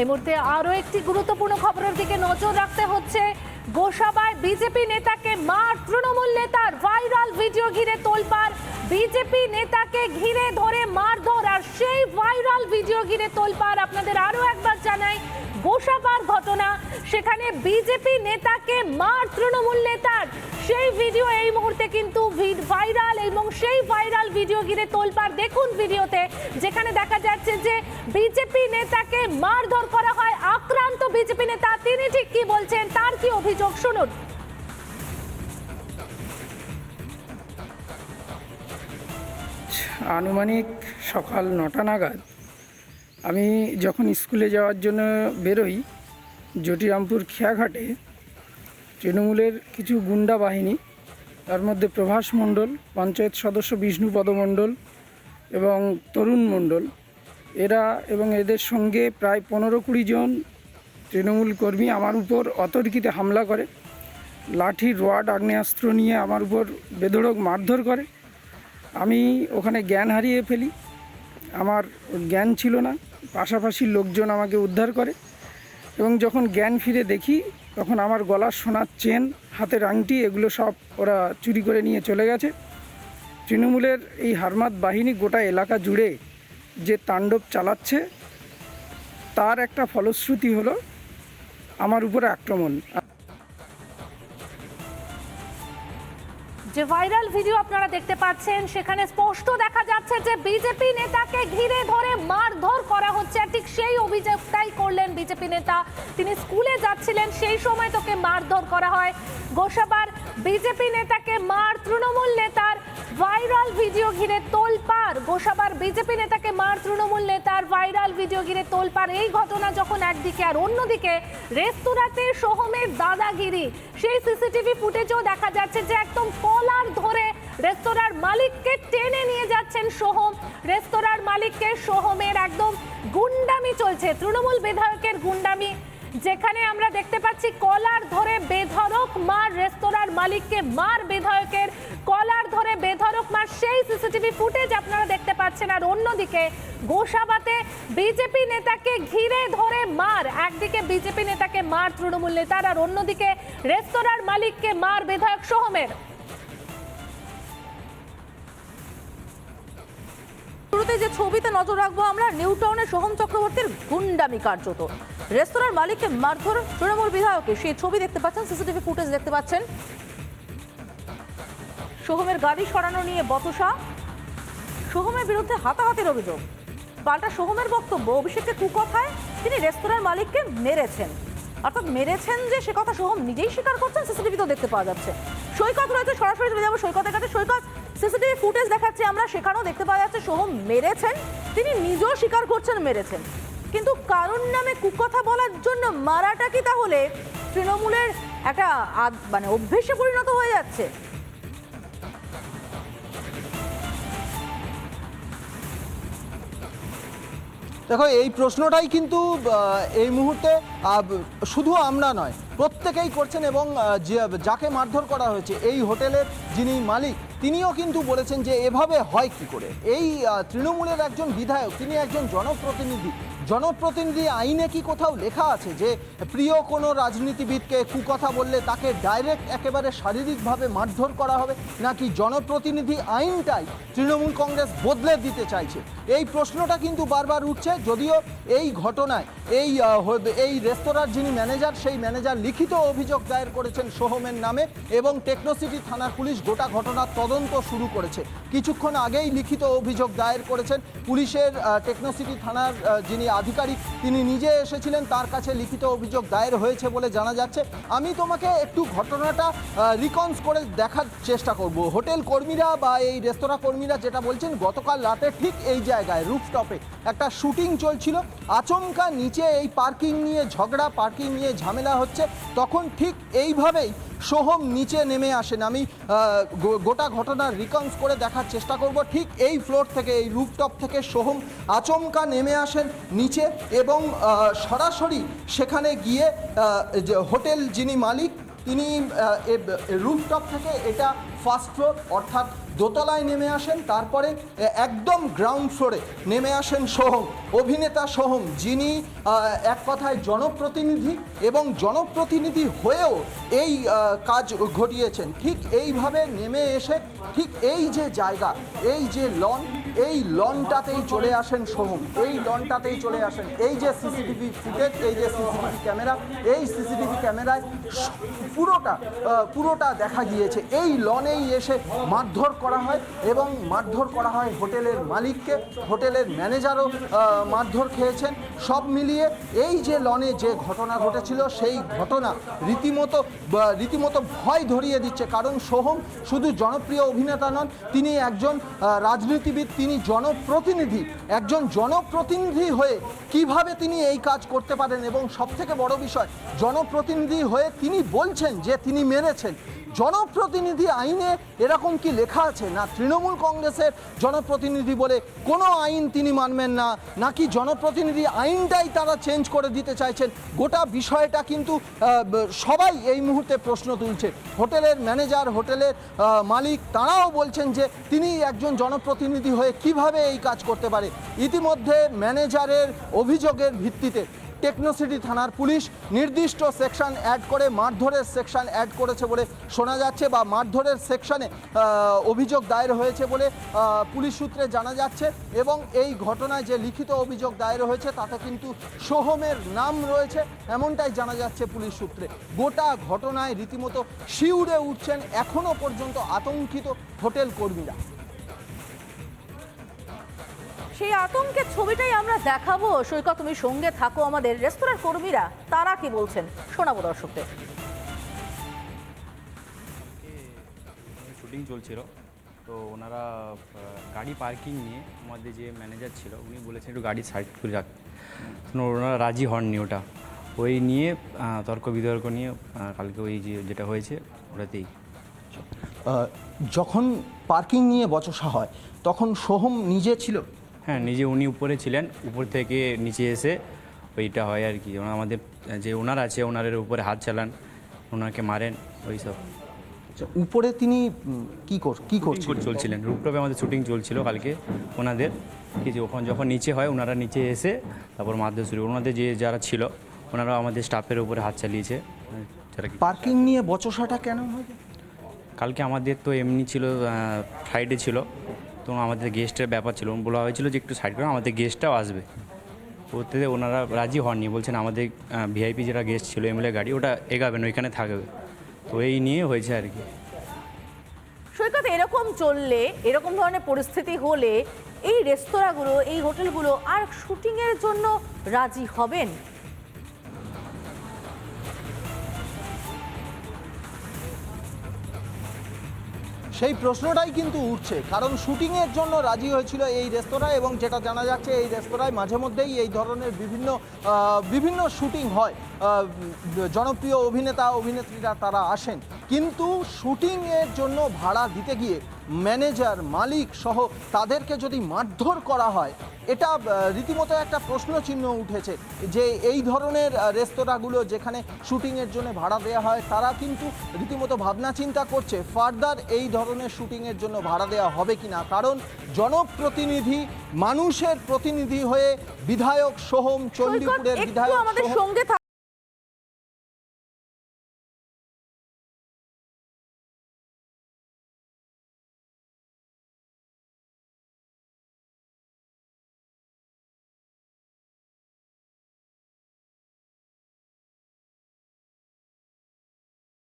এই মুহূর্তে আরও একটি গুরুত্বপূর্ণ খবরের দিকে নজর রাখতে হচ্ছে। গোসাবায় বিজেপি নেতাকে মার, তৃণমূল নেতার ভাইরাল ভিডিও ঘিরে তোলপার বিজেপি নেতাকে ঘিরে ধরে মারধর, আর সেই ভাইরাল ভিডিও ঘিরে তোলপার আপনাদের আরও একবার জানাই গোসাবার ঘটনা। সেখানে বিজেপি নেতাকে মার তৃণমূল নেতার। সেই ভিডিও এই মুহূর্তে কিন্তু ভাইরাল এবং সেই ভাইরাল ভিডিও ঘিরে তোলপাড় দেখুন ভিডিওতে যেখানে দেখা যাচ্ছে যে বিজেপি নেতাকে মারধর করা হয়, আক্রান্ত বিজেপি নেতা। তিনি ঠিক কি বলছেন? তার কি অভিযোগ? শুনুন। আনুমানিক সকাল নটা নাগাদ আমি যখন স্কুলে যাওয়ার জন্য বেরোই জটিরামপুর খেয়াঘাটে তৃণমূলের কিছু গুন্ডা বাহিনী, তার মধ্যে প্রভাস মণ্ডল, পঞ্চায়েত সদস্য বিষ্ণুপদ মণ্ডল এবং তরুণ মণ্ডল। এরা এবং এদের সঙ্গে প্রায় পনেরো কুড়ি জন তৃণমূল কর্মী আমার উপর অতর্কিতে হামলা করে, লাঠি রোয়াড আগ্নেয়াস্ত্র নিয়ে আমার উপর বেধড়ক মারধর করে। আমি ওখানে জ্ঞান হারিয়ে ফেলি। আমার জ্ঞান ছিল না, পাশাপাশি লোকজন আমাকে উদ্ধার করে। এবং যখন জ্ঞান ফিরে দেখি, তখন আমার গলার সোনার চেন, হাতের আংটি, এগুলো সব ওরা চুরি করে নিয়ে চলে গেছে। তৃণমূলের এই হারমাত বাহিনী গোটা এলাকা জুড়ে যে তাণ্ডব চালাচ্ছে, তার একটা ফলশ্রুতি হলো আমার উপরে আক্রমণ। যে ভাইরাল ভিডিও আপনারা দেখতে পাচ্ছেন, সেখানে স্পষ্ট দেখা যাচ্ছে যে বিজেপি নেতাকে ঘিরে ধরে মারধর করা হচ্ছে। ঠিক সেই অভিযোগটাই করলেন বিজেপি নেতা। তিনি স্কুলে যাচ্ছিলেন, সেই সময় তোকে মারধর করা হয়। গোসাবার বিজেপি নেতাকে মার তৃণমূল নেতার ভাইরাল ভিডিও ঘিরে তোলপাড়। গোসাবার বিজেপি নেতাকে মার তৃণমূল নেতার ভাইরাল ভিডিও ঘিরে তোলপাড়। এই ঘটনা যখন একদিকে আর অন্যদিকে রেস্তোরাঁতে সোহমের দাদাগিরি। সেই সিসিটিভি ফুটেজও দেখা যাচ্ছে যে একদম কলার ধরে রেস্তোরাঁর মালিককে টেনে নিয়ে যাচ্ছেন সোহম। রেস্তোরাঁর মালিককে সোহমের একদম গুন্ডামি চলছে। তৃণমূল বিধায়কের গুন্ডামি যেখানে আমরা দেখতে পাচ্ছি কলার ধরে বেধরক মার রেস্তোরাঁর মালিককে, মার বিধায়কের কলার ধরে বেধরক মার সেই সিসিটিভি ফুটেজ আপনারা দেখতে পাচ্ছেন। আর অন্যদিকে গোসাবাতে বিজেপি নেতাকে ঘিরে ধরে মার, একদিকে বিজেপি নেতাকে মার, তৃণমূল নেতার, আর অন্যদিকে রেস্তোরাঁর মালিককে মার বিধায়ক সোহমের। শুরুতে যে ছবিতে নজর রাখব আমরা নিউ টাউনের সোহম চক্রবর্তীর গুন্ডামি কার্যত। রেস্তোরাঁর মালিককে মারধর তৃণমূল বিধায়কে সেই ছবি দেখতে পাচ্ছেন, সিসিটিভি ফুটেজ দেখতে পাচ্ছেন। সোহমের গাড়ি সরানো নিয়ে বতসা। সোহমের বিরুদ্ধে হাতাহাতির অভিযোগ। পাল্টা সোহমের বক্তব্য অভিষেকের কুকথায় তিনি রেস্তোরাঁর মালিককে মেরেছেন। অর্থাৎ মেরেছেন যে সে কথা সোহম নিজেই স্বীকার করছেন সিসিটিভিতেও দেখতে পাওয়া যাচ্ছে। সৈকত রয়েছে, সরাসরি চলে যাব সৈকতের কাছে। সৈকত সিসিটিভি ফুটেজ দেখাচ্ছি আমরা, সেখানেও দেখতে পাওয়া যাচ্ছে সোহম মেরেছেন, তিনি নিজেও স্বীকার করছেন, মেরেছেন। কিন্তু কারণ নামে কুকথা বলার জন্য মারাটা কি তাহলে তৃণমূলের একটা মানে অভ্যেসে পরিণত হয়ে যাচ্ছে? দেখো, এই প্রশ্নটাই কিন্তু এই মুহূর্তে শুধু আমরা নয়, প্রত্যেকেই করছেন এবং যাকে মারধর করা হয়েছে, এই হোটেলের যিনি মালিক তিনিও কিন্তু বলেছেন যে এভাবে হয় কি করে? এই তৃণমূলের একজন বিধায়ক, তিনি একজন জনপ্রতিনিধি। জনপ্রতিনিধি আইনে কি কোথাও লেখা আছে যে প্রিয় কোনো রাজনীতিবিদকে কুকথা বললে তাকে ডাইরেক্ট একেবারে শারীরিকভাবে মারধর করা হবে, নাকি জনপ্রতিনিধি আইনটাই তৃণমূল কংগ্রেস বদলে দিতে চাইছে? এই প্রশ্নটা কিন্তু বারবার উঠছে, যদিও এই ঘটনায় এই এই রেস্তোরাঁর যিনি ম্যানেজার, সেই ম্যানেজার লিখিত অভিযোগ দায়ের করেছেন সোহমের নামে এবং টেকনোসিটি থানার পুলিশ গোটা ঘটনার তদন্ত শুরু করেছে। কিছুক্ষণ আগেই লিখিত অভিযোগ দায়ের করেছেন পুলিশের টেকনোসিটি থানার যিনি আধিকারিক, তিনি নিজে এসেছিলেন, তার কাছে লিখিত অভিযোগ দায়ের হয়েছে বলে জানা যাচ্ছে। আমি তোমাকে একটু ঘটনাটা রিকনস করে দেখার চেষ্টা করব। হোটেল কর্মীরা বা এই রেস্তোরাঁ কর্মীরা যেটা বলছেন, গতকাল রাতে ঠিক এই জায়গায়, রুফটপে একটা শুটিং চলছিল। আচমকা নিচে এই পার্কিং নিয়ে ঝগড়া, পার্কিং নিয়ে ঝামেলা হচ্ছে। তখন ঠিক এইভাবেই সোহম নিচে নেমে আসেন। আমি গোটা ঘটনা রিকনস করে দেখার চেষ্টা করব। ঠিক এই ফ্লোর থেকে, এই রুপটপ থেকে সোহম আচমকা নেমে আসেন নিচে এবং সরাসরি সেখানে গিয়ে হোটেল যিনি মালিক তিনি রুফটপ থেকে এটা ফার্স্ট ফ্লোর অর্থাৎ দোতলায় নেমে আসেন, তারপরে একদম গ্রাউন্ড ফ্লোরে নেমে আসেন সোহম, অভিনেতা সোহম, যিনি এক কথায় জনপ্রতিনিধি এবং জনপ্রতিনিধি হয়েও এই কাজ ঘটিয়েছেন। ঠিক এইভাবে নেমে এসে, ঠিক এই যে জায়গা, এই যে লন এই লনটাতেই চলে আসেন সোহম। এই লনটাতেই চলে আসেন। এই যে সিসিটিভি ফুটেজ, এই যে সিসিটিভি ক্যামেরা, এই সিসিটিভি ক্যামেরায় পুরোটা পুরোটা দেখা গিয়েছে। এই লনেই এসে মারধর করা হয় এবং মারধর করা হয় হোটেলের মালিককে। হোটেলের ম্যানেজারও মারধর খেয়েছেন। সব মিলিয়ে এই যে লনে যে ঘটনা ঘটেছিল, সেই ঘটনা রীতিমতো রীতিমতো ভয় ধরিয়ে দিচ্ছে। কারণ সোহম শুধু জনপ্রিয় অভিনেতা নন, তিনি একজন রাজনীতিবিদ তিনি জনপ্রতিনিধি, একজন জনপ্রতিনিধি হয়ে কীভাবে তিনি এই কাজ করতে পারেন এবং সবথেকে বড় বিষয়, জনপ্রতিনিধি হয়ে তিনি বলছেন যে তিনি মেরেছেন জনপ্রতিনিধি আইনে এরকম কি লেখা আছে? না, তৃণমূল কংগ্রেসের জনপ্রতিনিধি বলে কোনো আইন তিনি মানবেন না, নাকি জনপ্রতিনিধি আইনটাই তারা চেঞ্জ করে দিতে চাইছেন? গোটা বিষয়টা কিন্তু সবাই এই মুহূর্তে প্রশ্ন তুলছে। হোটেলের ম্যানেজার, হোটেলের মালিক, তারাও বলছেন যে তিনি একজন জনপ্রতিনিধি হয়ে কীভাবে এই কাজ করতে পারে? ইতিমধ্যে ম্যানেজারের অভিযোগের ভিত্তিতে টেকনোসিটি থানার পুলিশ নির্দিষ্ট সেকশন অ্যাড করে, মারধরের সেকশন অ্যাড করেছে বলে শোনা যাচ্ছে বা মারধরের সেকশনে অভিযোগ দায়ের হয়েছে বলে পুলিশ সূত্রে জানা যাচ্ছে এবং এই ঘটনায় যে লিখিত অভিযোগ দায়ের হয়েছে তাতে কিন্তু সোহমের নাম রয়েছে এমনটাই জানা যাচ্ছে পুলিশ সূত্রে। গোটা ঘটনায় রীতিমতো শিউরে উঠছেন এখনও পর্যন্ত আতঙ্কিত হোটেল কর্মীরা। সেই আতঙ্কের ছবিটাই আমরা দেখাবো। সৈকত তুমি সঙ্গে থাকো আমাদের রেস্তোরাঁর কর্মীরা। তারা কি বলছেন? শোনাবো দর্শকদের। শুটিং চলছিল। তো ওনারা গাড়ি পার্কিং নিয়ে আমাদের যে ম্যানেজার ছিল উনি বলেছেন একটু গাড়ি সাইড করে রাখতে ওনারা রাজি হননি ওটা। ওই নিয়ে তর্ক বিতর্ক নিয়ে কালকে ওই যে যেটা হয়েছে ওটাতেই। যখন পার্কিং নিয়ে বচসা হয় তখন সোহম নিজে ছিল? হ্যাঁ নিজে উনি উপরে ছিলেন উপর থেকে নিচে এসে ওইটা হয় আর কি। আমাদের যে ওনার আছে ওনারের উপরে হাত চালান ওনাকে মারেন ওই সব আচ্ছা, উপরে তিনি কি কর কি করছেন চলছিলেন রূপটপে আমাদের শুটিং চলছিল কালকে ওনাদের। কিছু ওখান যখন নিচে হয় ওনারা নিচে এসে তারপর মারধর শুরু ওনাদের যে যারা ছিল ওনারা আমাদের স্টাফের উপরে হাত চালিয়েছে। যারা পার্কিং নিয়ে বচসাটা কেন হয়? কালকে আমাদের তো এমনি ছিল ফ্রাইডে ছিল। তো আমাদের গেস্টের ব্যাপার ছিল। বলা হয়েছিল যে একটু সাইড করে, আমাদের গেস্টটাও আসবে। ওতে ওনারা রাজি হননি। বলছেন আমাদের ভিআইপি যেটা গেস্ট ছিল এমএলএ গাড়ি, ওটা এগাবে না, ওইখানে থাকবে। তো এই নিয়ে হয়েছে আর কি। সৈকত, এরকম চললে, এরকম ধরনের পরিস্থিতি হলে এই রেস্তোরাঁগুলো, এই হোটেলগুলো আর শুটিংয়ের জন্য রাজি হবেন? সেই প্রশ্নটাই কিন্তু উঠছে। কারণ শুটিংয়ের জন্য রাজি হয়েছিল এই রেস্তোরাঁ এবং যেটা জানা যাচ্ছে এই রেস্তোরাঁয় মাঝে মধ্যেই এই ধরনের বিভিন্ন বিভিন্ন শুটিং হয়। জনপ্রিয় অভিনেতা, অভিনেত্রীরা তারা আসেন। কিন্তু শুটিংয়ের জন্য ভাড়া দিতে গিয়ে ম্যানেজার, মালিক সহ তাদেরকে যদি মারধর করা হয় এটা রীতিমতো একটা প্রশ্ন চিহ্ন উঠেছে যে এই ধরনের রেস্তোরাঁগুলো যেখানে শুটিংয়ের জন্য ভাড়া দেওয়া হয় তারা কিন্তু রীতিমতো ভাবনা চিন্তা করছে ফার্দার এই ধরনের শুটিংয়ের জন্য ভাড়া দেওয়া হবে কি না কারণ জনপ্রতিনিধি মানুষের প্রতিনিধি হয়ে বিধায়ক সোহম চণ্ডীপুরের বিধায়ক আমাদের সঙ্গে